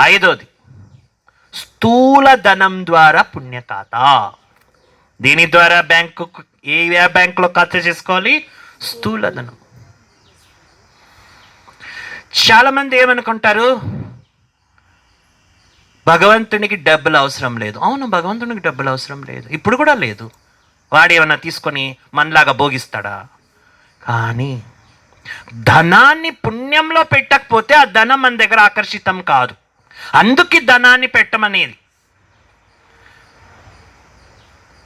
ఐదోది. స్థూల ధనం ద్వారా పుణ్యతాత. దీని ద్వారా బ్యాంకు ఏ బ్యాంకులో ఖాతా చేసుకోవాలి? స్థూల ధనం చాలా మంది ఏమనుకుంటారు? భగవంతునికి డబ్బులు అవసరం లేదు. అవును భగవంతునికి డబ్బులు అవసరం లేదు. ఇప్పుడు కూడా లేదు. వాడు ఏమన్నా తీసుకొని మనలాగా భోగిస్తాడా? కానీ ధనాన్ని పుణ్యంలో పెట్టకపోతే ఆ ధనం మన దగ్గర ఆకర్షితం కాదు. అందుకే ధనాన్ని పెట్టమనేది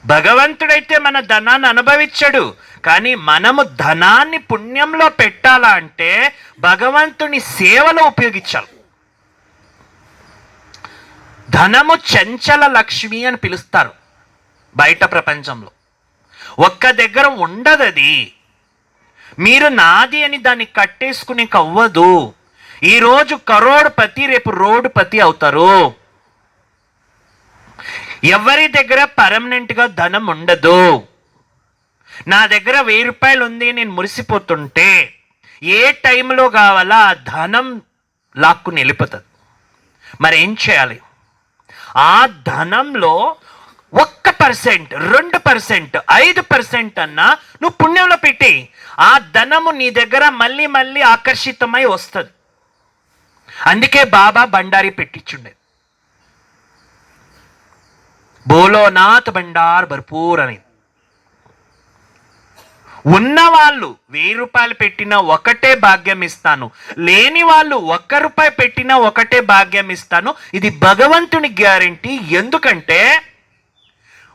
భగవంతుడైతే మన ధనాన్ని అనుభవించడు కానీ మనము ధనాన్ని పుణ్యంలో పెట్టాలా అంటే భగవంతుని సేవలో ఉపయోగించాలి. ధనము చంచల లక్ష్మి అని పిలుస్తారు బయట ప్రపంచంలో. ఒక్క దగ్గర ఉండదది. మీరు నాది అని దాన్ని కట్టేసుకునే కవ్వదు ఈరోజు కరోడ్పతి రేపు రోడ్డుపతి అవుతారు. ఎవరి దగ్గర పర్మనెంట్గా ధనం ఉండదు. నా దగ్గర వెయ్యి రూపాయలు ఉంది నేను మురిసిపోతుంటే ఏ టైంలో కావాలా ఆ ధనం లాక్కుని వెళ్ళిపోతుంది మరి ఏం చేయాలి? ఆ ధనంలో ఒక్క పర్సెంట్ రెండు పర్సెంట్ ఐదు పర్సెంట్ అన్నా నువ్వు పుణ్యంలో పెట్టి ఆ ధనము నీ దగ్గర మళ్ళీ మళ్ళీ ఆకర్షితమై వస్తుంది. అందుకే బాబా బండారి పెట్టించుండే. బోలోనాథ్ బండార్ భర్పూర్ అని. ఉన్నవాళ్ళు వెయ్యి రూపాయలు పెట్టినా ఒకటే భాగ్యం ఇస్తాను. లేని వాళ్ళు ఒక్క రూపాయి పెట్టినా ఒకటే భాగ్యం ఇస్తాను. ఇది భగవంతుని గ్యారంటీ. ఎందుకంటే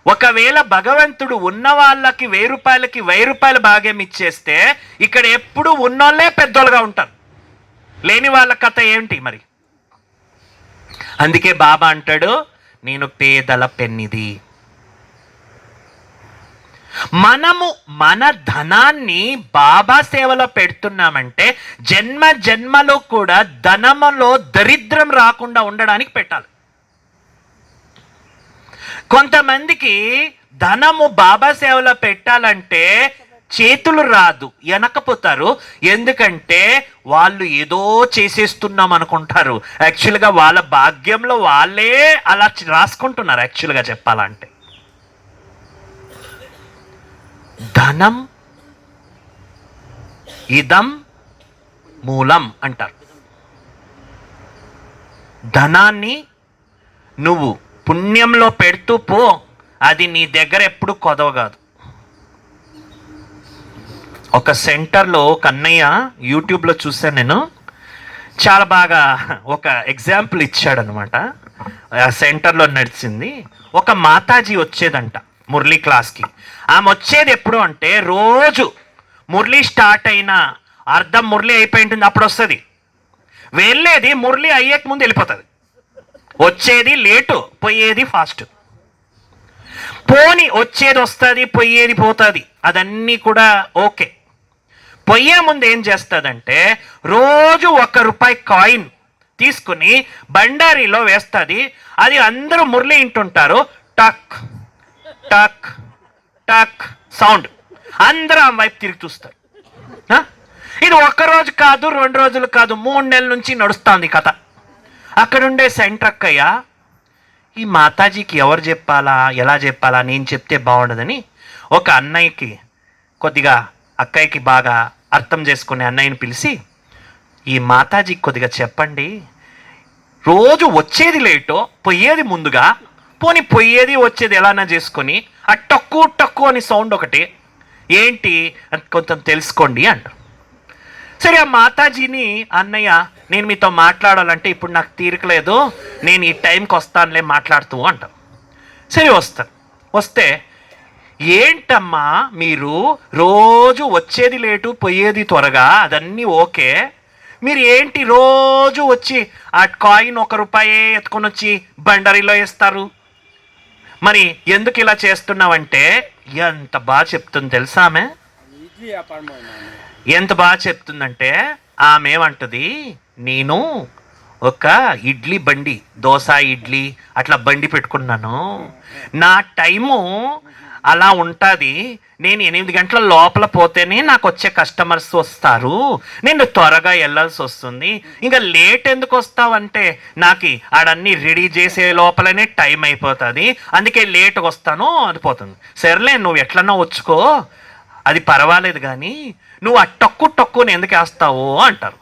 ఒకవేళ భగవంతుడు ఉన్న వాళ్ళకి వెయ్యి రూపాయలకి వెయ్యి రూపాయల భాగ్యం ఇచ్చేస్తే ఇక్కడ ఎప్పుడు ఉన్నోళ్ళే పెద్దోళ్ళుగా ఉంటారు. లేని వాళ్ళ కథ ఏంటి మరి? అందుకే బాబా అంటాడు నేను పేదల పెన్నిది. మనము మన ధనాన్ని బాబా సేవలో పెడుతున్నామంటే జన్మ జన్మలో కూడా ధనములో దరిద్రం రాకుండా ఉండడానికి పెట్టాలి. కొంతమందికి ధనము బాబా సేవలో పెట్టాలంటే చేతులు రాదు వెనకపోతారు ఎందుకంటే వాళ్ళు ఏదో చేసేస్తున్నాం అనుకుంటారు. యాక్చువల్గా వాళ్ళ భాగ్యంలో వాళ్ళే అలా రాసుకుంటున్నారు యాక్చువల్గా చెప్పాలంటే. ధనం ఇదం మూలం అంటారు. ధనాన్ని నువ్వు పుణ్యంలో పెడుతూ పో అది నీ దగ్గర ఎప్పుడు కొదవ కాదు ఒక సెంటర్లో కన్నయ్య యూట్యూబ్లో చూశాను నేను. చాలా బాగా ఒక ఎగ్జాంపుల్ ఇచ్చాడనమాట. ఆ సెంటర్లో నడిచింది. ఒక మాతాజీ వచ్చేదంట మురళీ క్లాస్కి. ఆమె వచ్చేది ఎప్పుడు అంటే రోజు మురళీ స్టార్ట్ అయిన అర్ధం మురళీ అయిపోయి ఉంటుంది అప్పుడు వస్తుంది. వెళ్ళేది మురళీ అయ్యేక ముందు వెళ్ళిపోతుంది. వచ్చేది లేటు పోయేది ఫాస్ట్. పోని వచ్చేది వస్తుంది పోయేది పోతుంది. అదన్నీ కూడా ఓకే. పొయ్యే ముందు ఏం చేస్తుందంటే రోజు ఒక్క రూపాయి కాయిన్ తీసుకుని బండారీలో వేస్తుంది. అది అందరూ మురళి ఇంటుంటారు టక్ టక్ టక్ సౌండ్. అందరూ ఆ వైపు తిరిగి చూస్తారు. ఇది ఒక్క రోజు కాదు రెండు రోజులు కాదు మూడు నెలల నుంచి నడుస్తుంది కథ. అక్కడుండే సెంటర్ అక్కయ్య ఈ మాతాజీకి ఎవరు చెప్పాలా ఎలా చెప్పాలా నేను చెప్తే బాగుండదని ఒక అన్నయ్యకి కొద్దిగా అక్కయ్యకి బాగా అర్థం చేసుకునే అన్నయ్యని పిలిచి ఈ మాతాజీకి కొద్దిగా చెప్పండి. రోజు వచ్చేది లేటో పోయేది ముందుగా పోని పోయేది వచ్చేది ఎలానా చేసుకొని ఆ టక్కు టక్కు అని సౌండ్ ఒకటి ఏంటి? అని కొంచెం తెలుసుకోండి అంటారు. సరే ఆ మాతాజీని అన్నయ్య నేను మీతో మాట్లాడాలంటే ఇప్పుడు నాకు తీరికలేదు నేను ఈ టైంకి వస్తానులే మాట్లాడుతూ అంటాను సరే వస్తాను వస్తే ఏంటమ్మా మీరు రోజు వచ్చేది లేటు పోయేది త్వరగా? అదన్నీ ఓకే. మీరు ఏంటి రోజు వచ్చి ఆ కాయిన్ ఒక రూపాయే ఎత్తుకొని వచ్చి బండరీలో వేస్తారు? మరి ఎందుకు ఇలా చేస్తున్నావంటే ఎంత బాగా చెప్తుంది తెలుసా ఆమె? ఎంత బాగా చెప్తుందంటే ఆమె ఏమంటుంది నేను ఒక ఇడ్లీ బండి దోశ ఇడ్లీ అట్లా బండి పెట్టుకున్నాను. నా టైము అలా ఉంటుంది. నేను ఎనిమిది గంటల లోపల పోతేనే నాకు వచ్చే కస్టమర్స్ వస్తారు. నేను త్వరగా వెళ్ళాల్సి వస్తుంది. ఇంకా లేట్ ఎందుకు వస్తావంటే నాకు ఆడన్నీ రెడీ చేసే లోపలనే టైం అయిపోతుంది. అందుకే లేట్గా వస్తాను అనిపోతుంది సర్లే నువ్వు ఎట్లన్నా వచ్చుకో. అది పర్వాలేదు కానీ నువ్వు ఆ టక్కు టక్కుని ఎందుకు వేస్తావు అంటారు.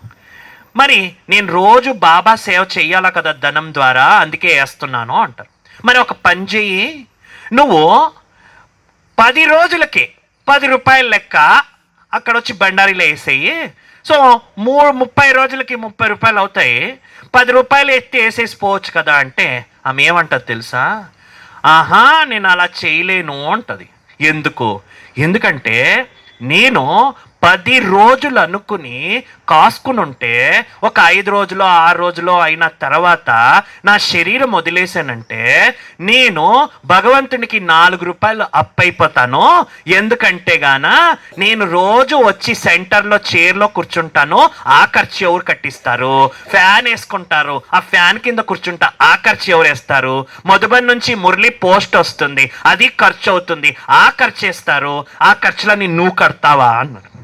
మరి నేను రోజు బాబా సేవ చెయ్యాలా కదా ధనం ద్వారా? అందుకే వేస్తున్నాను అంటారు. మరి ఒక పని చెయ్యి. నువ్వు పది రోజులకి పది రూపాయల లెక్క అక్కడ వచ్చి బండారీలో వేసేయి. సో మూడు ముప్పై రోజులకి ముప్పై రూపాయలు అవుతాయి. పది రూపాయలు ఎత్తి వేసేసిపోవచ్చు కదా అంటే ఆమె ఏమంటుంది తెలుసా? ఆహా నేను అలా చేయలేను అంటుంది. ఎందుకు? ఎందుకంటే నేను పది రోజులు అనుకుని కాసుకుని ఉంటే ఒక ఐదు రోజులో ఆరు రోజులో అయిన తర్వాత నా శరీరం వదిలేసానంటే నేను భగవంతునికి నాలుగు రూపాయలు అప్పైపోతాను. అయిపోతాను ఎందుకంటే గాన నేను రోజు వచ్చి సెంటర్లో చైర్లో కూర్చుంటాను ఆ ఖర్చు ఎవరు కట్టిస్తారు? ఫ్యాన్ వేసుకుంటారు ఆ ఫ్యాన్ కింద కూర్చుంటా ఆ ఖర్చు ఎవరు వేస్తారు? మొదబన్ నుంచి మురళి పోస్ట్ వస్తుంది అది ఖర్చు అవుతుంది ఆ ఖర్చు వేస్తారు ఆ ఖర్చులని నువ్వు కడతావా? అన్నాడు.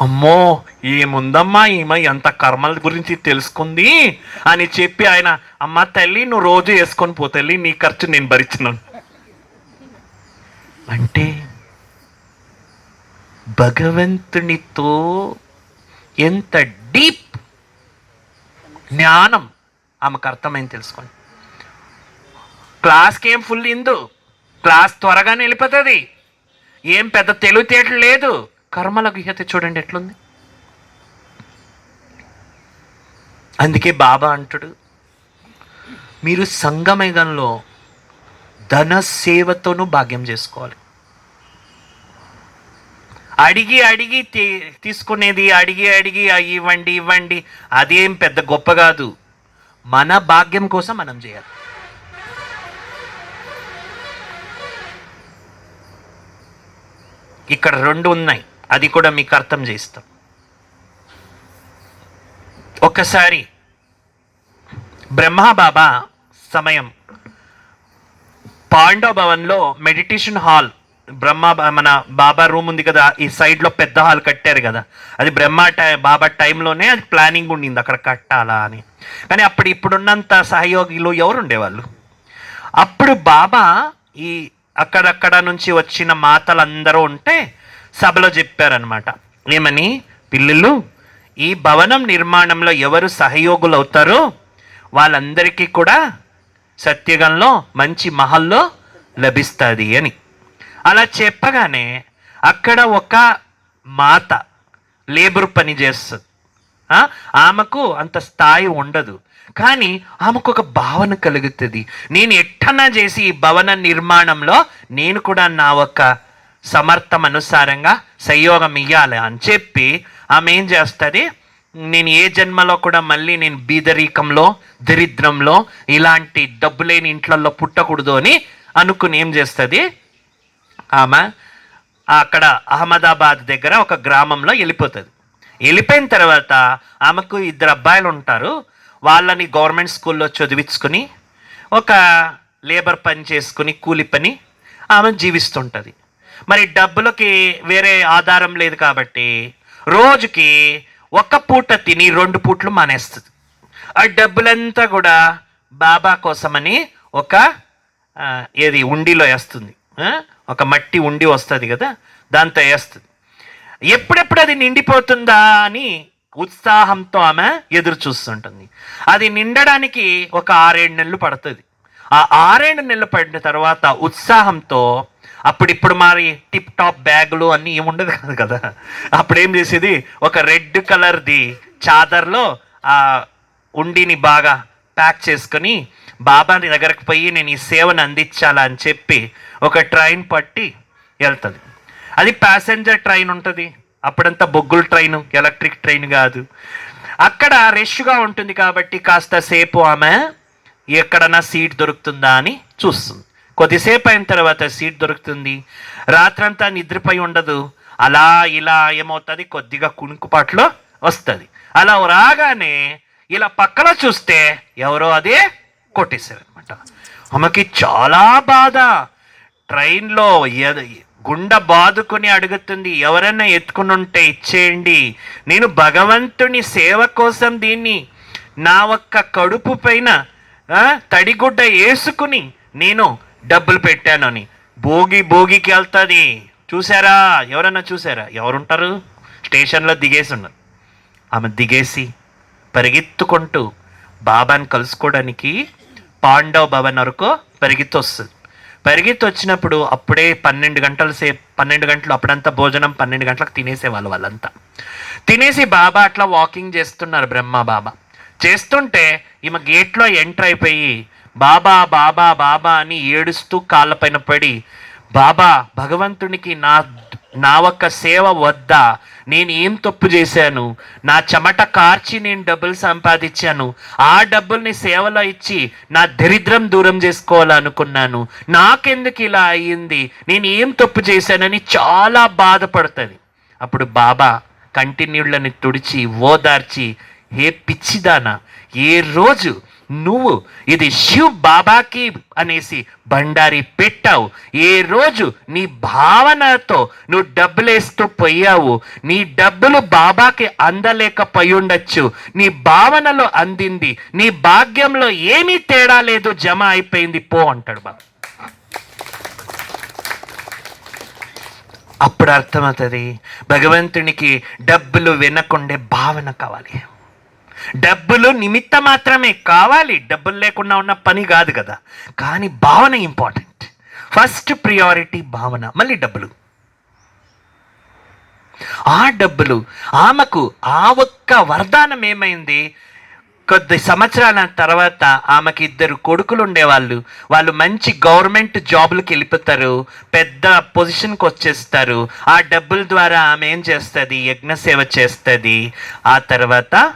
అమ్మో ఏముందమ్మా ఈమె ఎంత కర్మల గురించి తెలుసుకుంది అని చెప్పి ఆయన అమ్మ తల్లి నువ్వు రోజు వేసుకొని పో తల్లి నీ ఖర్చు నేను భరించినాను అంటే భగవంతునితో ఎంత డీప్ జ్ఞానం ఆమెకు అర్థమైంది తెలుసుకోండి. క్లాస్కి ఏం ఫుల్ ఇందు? క్లాస్ త్వరగా వెళ్ళిపోతుంది ఏం పెద్ద తెలివితేటలు లేదు. కర్మల గుహ్యత చూడండి ఎట్లుంది? అందుకే బాబా అంటాడు మీరు సంగమేగంలో ధన సేవతోనూ భాగ్యం చేసుకోవాలి. అడిగి అడిగి తీ- తీసుకునేది అడిగి అడిగి ఇవ్వండి ఇవ్వండి అదేం పెద్ద గొప్ప కాదు. మన భాగ్యం కోసం మనం చేయాలి. ఇక్కడ రెండు ఉన్నాయి. అది కూడా మీకు అర్థం చేస్తాం. ఒకసారి బ్రహ్మ బాబా సమయం పాండవ భవన్లో మెడిటేషన్ హాల్ బ్రహ్మ బా- మన బాబా రూమ్ ఉంది కదా ఈ సైడ్లో పెద్ద హాల్ కట్టారు కదా. అది బ్రహ్మ టై బాబా టైంలోనే అది ప్లానింగ్ ఉండింది అక్కడ కట్టాలా అని. కానీ అప్పుడు ఇప్పుడున్నంత సహయోగిలు ఎవరు ఉండేవాళ్ళు అప్పుడు బాబా ఈ అక్కడక్కడ నుంచి వచ్చిన మాతలందరూ ఉంటే సభలో చెప్పారనమాట ఏమని? పిల్లలు ఈ భవనం నిర్మాణంలో ఎవరు సహయోగులు అవుతారో వాళ్ళందరికీ కూడా సత్యగంలో మంచి మహల్లో లభిస్తుంది అని. అలా చెప్పగానే అక్కడ ఒక మాత లేబర్ పని చేస్తుంది. ఆమెకు అంత స్థాయి ఉండదు. కానీ ఆమెకు ఒక భావన కలుగుతుంది. నేను ఎట్టనా చేసి ఈ భవన నిర్మాణంలో నేను కూడా నా ఒక సమర్థం అనుసారంగా సంయోగం ఇయ్యాలి అని చెప్పి ఆమె ఏం చేస్తుంది? నేను ఏ జన్మలో కూడా మళ్ళీ నేను బీదరికంలో దరిద్రంలో ఇలాంటి డబ్బు లేని ఇంట్లలో పుట్టకూడదు అని అనుకుని ఏం చేస్తుంది? ఆమె అక్కడ అహ్మదాబాద్ దగ్గర ఒక గ్రామంలో వెళ్ళిపోతుంది. వెళ్ళిపోయిన తర్వాత ఆమెకు ఇద్దరు అబ్బాయిలు ఉంటారు. వాళ్ళని గవర్నమెంట్ స్కూల్లో చదివించుకుని ఒక లేబర్ పని చేసుకుని కూలి పని ఆమె జీవిస్తుంటుంది. మరి డబ్బులకి వేరే ఆధారం లేదు కాబట్టి రోజుకి ఒక పూట తిని రెండు పూట్లు మానేస్తుంది. ఆ డబ్బులంతా కూడా బాబా కోసమని ఒక ఏది ఉండిలో వేస్తుంది. ఒక మట్టి ఉండి వస్తుంది కదా దాంతో వేస్తుంది. ఎప్పుడెప్పుడు అది నిండిపోతుందా అని ఉత్సాహంతో ఆమె ఎదురు చూస్తుంటుంది. అది నిండడానికి ఒక ఆరేడు నెలలు పడుతుంది. ఆ ఆరేడు నెలలు పడిన తర్వాత ఉత్సాహంతో అప్పుడిప్పుడు మరి టిప్ టాప్ బ్యాగులు అన్నీ ఏముండదు కాదు కదా. అప్పుడు ఏం చేసేది? ఒక రెడ్ కలర్ది చాదర్లో ఆ ఉండిని బాగా ప్యాక్ చేసుకొని బాబాని దగ్గరకు పోయి నేను ఈ సేవను అందించాలా అని చెప్పి ఒక ట్రైన్ పట్టి వెళ్తుంది. అది ప్యాసింజర్ ట్రైన్ ఉంటుంది. అప్పుడంతా బొగ్గుల ట్రైన్ ఎలక్ట్రిక్ ట్రైన్ కాదు. అక్కడ రష్గా ఉంటుంది కాబట్టి కాస్త సేపు ఆమె ఎక్కడన్నా సీట్ దొరుకుతుందా అని చూస్తుంది. కొద్దిసేపు అయిన తర్వాత సీట్ దొరుకుతుంది. రాత్రంతా నిద్రపోయి ఉండదు. అలా ఇలా ఏమవుతుంది? కొద్దిగా కుణుకుపాట్లో వస్తుంది. అలా రాగానే ఇలా పక్కన చూస్తే ఎవరో అదే కొట్టేశారు అనమాట ఆమెకి చాలా బాధ. ట్రైన్లో గుండె బాదుకుని అడుగుతుంది ఎవరైనా ఎత్తుకుని ఉంటే ఇచ్చేయండి. నేను భగవంతుని సేవ కోసం దీన్ని నా ఒక్క కడుపు పైన తడిగుడ్డ వేసుకుని నేను డబ్బులు పెట్టానని. భోగి భోగికి వెళ్తుంది. చూసారా ఎవరన్నా చూసారా ఎవరుంటారు? స్టేషన్లో దిగేసి ఉన్నారు. ఆమె దిగేసి పరిగెత్తుకుంటూ బాబాని కలుసుకోవడానికి పాండవ్ భవన్ వరకు పరిగెత్తి వస్తుంది. పరిగెత్తి వచ్చినప్పుడు అప్పుడే పన్నెండు గంటల సేపు పన్నెండు గంటలు అప్పుడంతా భోజనం పన్నెండు గంటలకు తినేసేవాళ్ళు వాళ్ళంతా. తినేసి బాబా అట్లా వాకింగ్ చేస్తున్నారు బ్రహ్మ బాబా. చేస్తుంటే ఈమె గేట్లో ఎంటర్ అయిపోయి బాబా బాబా బాబా అని ఏడుస్తూ కాళ్ళపైన పడి బాబా భగవంతునికి నా నా ఒక్క సేవ వద్దా? నేను ఏం తప్పు చేశాను? నా చెమట కార్చి నేను డబ్బులు సంపాదించాను. ఆ డబ్బుల్ని సేవలో ఇచ్చి నా దరిద్రం దూరం చేసుకోవాలనుకున్నాను. నాకెందుకు ఇలా అయ్యింది? నేను ఏం తప్పు చేశానని చాలా బాధపడుతుంది. అప్పుడు బాబా కంటిన్యూళ్ళని తుడిచి ఓదార్చి ఏ పిచ్చిదానా ఏ రోజు నువ్వు ఇది శివ్ బాబాకి అనేసి బండారి పెట్టావు. ఏ రోజు నీ భావనతో నువ్వు డబ్బులేస్తూ పోయావు. నీ డబ్బులు బాబాకి అందలేకపోయి ఉండొచ్చు నీ భావనలో అందింది. నీ భాగ్యంలో ఏమీ తేడా లేదు. జమ అయిపోయింది. పో అంటాడు బాబా. అప్పుడు అర్థమవుతుంది. భగవంతునికి డబ్బులు వినకుండే భావన కావాలి. డబ్బులు నిమిత్త మాత్రమే కావాలి. డబ్బులు లేకుండా ఉన్న పని కాదు కదా. కానీ భావన ఇంపార్టెంట్ ఫస్ట్ ప్రియారిటీ భావన మళ్ళీ డబ్బులు. ఆ డబ్బులు ఆమెకు ఆ ఒక్క వరదానం ఏమైంది? కొద్ది సంవత్సరాల తర్వాత ఆమెకి ఇద్దరు కొడుకులు ఉండేవాళ్ళు. వాళ్ళు మంచి గవర్నమెంట్ జాబులకు వెళ్ళిపోతారు. పెద్ద పొజిషన్కి వచ్చేస్తారు. ఆ డబ్బుల ద్వారా ఆమె ఏం చేస్తుంది? యజ్ఞ సేవ చేస్తుంది. ఆ తర్వాత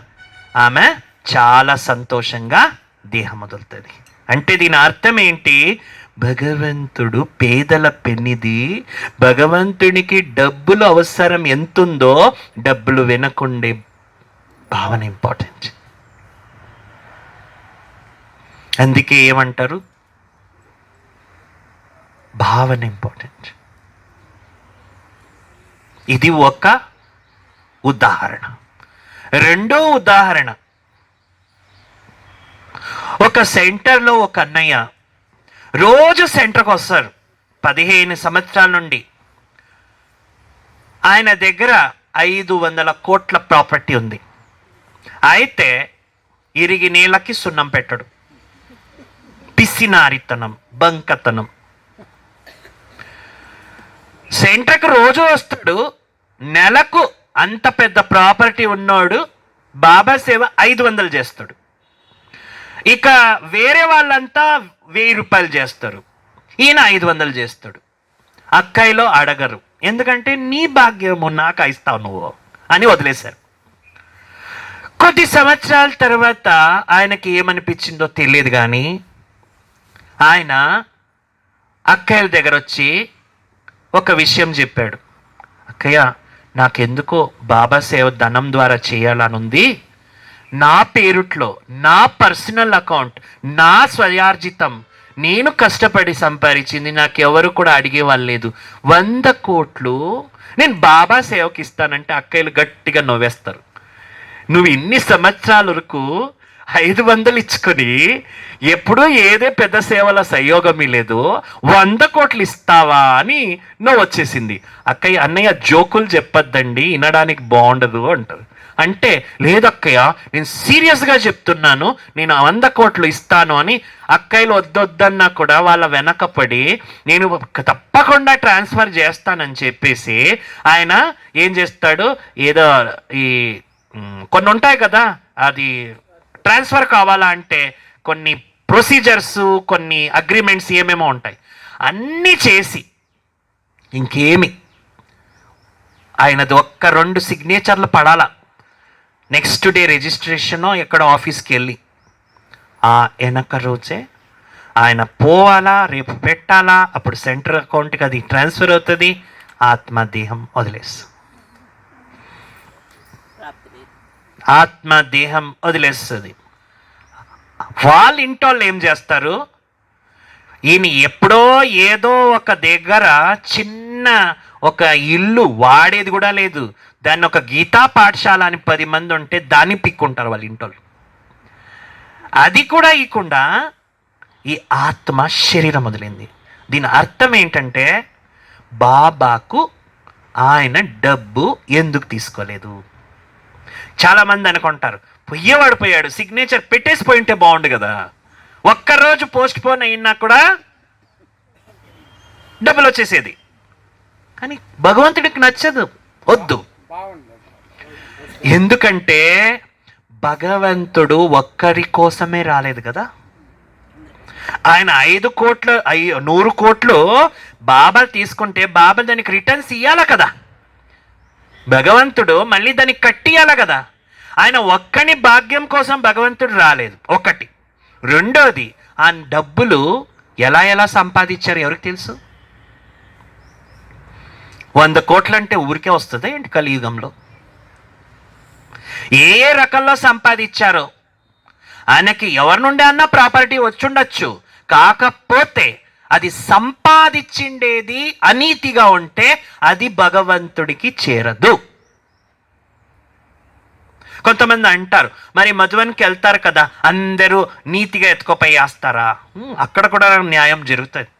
ఆమె చాలా సంతోషంగా దేహం వదులుతుంది. అంటే దీని అర్థం ఏంటి? భగవంతుడు పేదల పెన్నిది. భగవంతునికి డబ్బులు అవసరం ఎంతుందో డబ్బులు వినకుండే భావన ఇంపార్టెంట్. అందుకే ఏమంటారు? భావన ఇంపార్టెంట్. ఇది ఒక ఉదాహరణ. రెండో ఉదాహరణ. ఒక సెంటర్లో ఒక అన్నయ్య రోజు సెంటర్కి వస్తారు పదిహేను సంవత్సరాల నుండి. ఆయన దగ్గర ఐదు వందల కోట్ల ప్రాపర్టీ ఉంది. అయితే ఇరిగి నీళ్ళకి సున్నం పెట్టడు. పిసినారితనం బంకతనం. సెంటర్కి రోజు వస్తాడు నెలకు అంత పెద్ద ప్రాపర్టీ ఉన్నోడు బాబా సేవ ఐదు వందలు చేస్తాడు. ఇక వేరే వాళ్ళంతా వెయ్యి రూపాయలు చేస్తారు. ఈయన ఐదు వందలు చేస్తాడు. అక్కాయిలో అడగరు. ఎందుకంటే నీ భాగ్యము నాకు ఇస్తావు నువ్వు అని వదిలేశారు. కొద్ది సంవత్సరాల తర్వాత ఆయనకి ఏమనిపించిందో తెలియదు కానీ ఆయన అక్కయ్యల దగ్గర వచ్చి ఒక విషయం చెప్పాడు. అక్కయ్య నాకెందుకో బాబా సేవ ధనం ద్వారా చేయాలనుంది నా పేరుట్లో నా పర్సనల్ అకౌంట్ నా స్వయార్జితం నేను కష్టపడి సంపాదించింది నాకు ఎవరు కూడా అడిగేవాళ్ళు లేదు. వంద కోట్లు నేను బాబా సేవకి ఇస్తానంటే అక్కయ్యలు గట్టిగా నవ్వేస్తారు. నువ్వు ఇన్ని సంవత్సరాల వరకు ఐదు వందలు ఇచ్చుకొని ఎప్పుడూ ఏదే పెద్ద సేవల సయోగమీ లేదు వంద కోట్లు ఇస్తావా అని నువ్వు వచ్చేసింది. అక్కయ్య అన్నయ్య జోకులు చెప్పొద్దండి వినడానికి బాగుండదు అంటారు. అంటే లేదక్కయ్య నేను సీరియస్గా చెప్తున్నాను నేను ఆ వంద కోట్లు ఇస్తాను అని అక్కయ్యలు వద్దొద్దన్నా కూడా వాళ్ళ వెనకపడి నేను తప్పకుండా ట్రాన్స్ఫర్ చేస్తానని చెప్పేసి ఆయన ఏం చేస్తాడు ఏదో ఈ కొన్ని ఉంటాయి కదా అది ట్రాన్స్ఫర్ కావాలా అంటే కొన్ని ప్రొసీజర్స్ కొన్ని అగ్రిమెంట్స్ ఏమేమో ఉంటాయి. అన్నీ చేసి ఇంకేమి? ఆయనది ఒక్క రెండు సిగ్నేచర్లు పడాలా. నెక్స్ట్ డే రిజిస్ట్రేషను ఎక్కడ ఆఫీస్కి వెళ్ళి ఆ వెనక రోజే ఆయన పోవాలా రేపు పెట్టాలా అప్పుడు సెంటర్ అకౌంట్కి అది ట్రాన్స్ఫర్ అవుతుంది ఆత్మదేహం వదిలేస్తాం ఆత్మ దేహం వదిలేస్తుంది. వాళ్ళ ఇంటోళ్ళు ఏం చేస్తారు? ఈయన ఎప్పుడో ఏదో ఒక దగ్గర చిన్న ఒక ఇల్లు వాడేది కూడా లేదు. దాన్ని ఒక గీతా పాఠశాల అని పది మంది ఉంటే దాన్ని పిక్కుంటారు వాళ్ళ ఇంటోళ్ళు అది కూడా ఇకుండా ఈ ఆత్మ శరీరం వదిలింది. దీని అర్థం ఏంటంటే బాబాకు ఆయన డబ్బు ఎందుకు తీసుకోలేదు? చాలామంది అనుకుంటారు పొయ్యేవాడు పోయాడు సిగ్నేచర్ పెట్టేసి పోయింటే బాగుండు కదా. ఒక్కరోజు పోస్ట్ పోన్ అయినా కూడా డబ్బులు వచ్చేసేది. కానీ భగవంతుడికి నచ్చదు వద్దు. ఎందుకంటే భగవంతుడు ఒక్కరి కోసమే రాలేదు కదా. ఆయన ఐదు కోట్లు ఐ- నూరు కోట్లు బాబా తీసుకుంటే బాబా దానికి రిటర్న్స్ ఇవ్వాలా కదా. భగవంతుడు మళ్ళీ దాన్ని కట్టియాల కదా? ఆయన ఒక్కని భాగ్యం కోసం భగవంతుడు రాలేదు. ఒకటి. రెండోది ఆ డబ్బులు ఎలా ఎలా సంపాదించారు ఎవరికి తెలుసు? వంద కోట్లు అంటే ఊరికే వస్తుంది ఏంటి కలియుగంలో? ఏ ఏ రకంలో సంపాదించారో? ఆయనకి ఎవరి నుండి అన్నా ప్రాపర్టీ వచ్చుండొచ్చు. కాకపోతే అది సంపాదించిండేది అనీతిగా ఉంటే అది భగవంతుడికి చేరదు. కొంతమంది అంటారు మరి మధువన్కి వెళ్తారు కదా అందరూ నీతిగా ఎత్తుకోపోయి వేస్తారా అక్కడ కూడా న్యాయం జరుగుతుంది.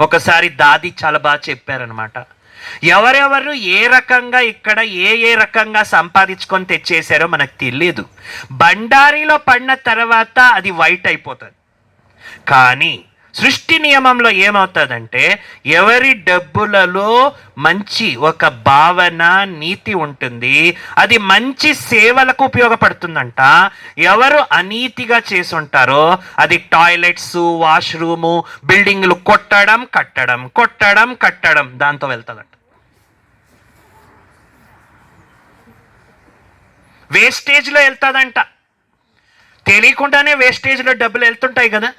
ఒకసారి దాది చాలా బాగా చెప్పారనమాట ఎవరెవరు ఏ రకంగా ఇక్కడ ఏ ఏ రకంగా సంపాదించుకొని తెచ్చేసారో మనకు తెలియదు బండారీలో పడిన తర్వాత అది వైట్ అయిపోతుంది. కానీ సృష్టి నియమంలో ఏమవుతుందంటే ఎవరి డబ్బులలో మంచి ఒక భావన నీతి ఉంటుంది అది మంచి సేవలకు ఉపయోగపడుతుందంట. ఎవరు అనీతిగా చేసి ఉంటారో అది టాయిలెట్స్ వాష్రూము బిల్డింగ్లు కొట్టడం కట్టడం కొట్టడం కట్టడం దాంతో వెళ్తుందంట. వేస్టేజ్లో వెళ్తుందంట. తెలియకుండానే వేస్టేజ్లో డబ్బులు వెళ్తుంటాయి కదా.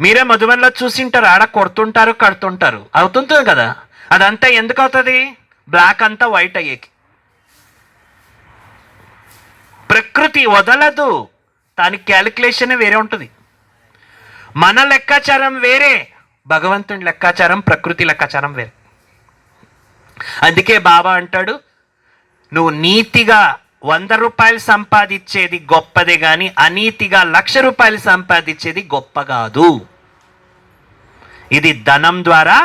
మీరే మధుబన్లో చూసింటారు ఆడ కొడుతుంటారు కడుతుంటారు. అవుతుంటుంది కదా? అదంతా ఎందుకు అవుతుంది? బ్లాక్ అంతా వైట్ అయ్యేకి. ప్రకృతి వదలదు. దాని క్యాలిక్యులేషన్ వేరే ఉంటుంది. మన లెక్కాచారం వేరే భగవంతుని లెక్కాచారం ప్రకృతి లెక్కాచారం వేరే. అందుకే బాబా అంటాడు నువ్వు నీతిగా వంద రూపాయలు సంపాదించేది గొప్పదే కానీ అనీతిగా లక్ష రూపాయలు సంపాదించేది గొప్ప కాదు. ఇది ధనం ద్వారా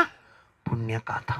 పుణ్యఖాతం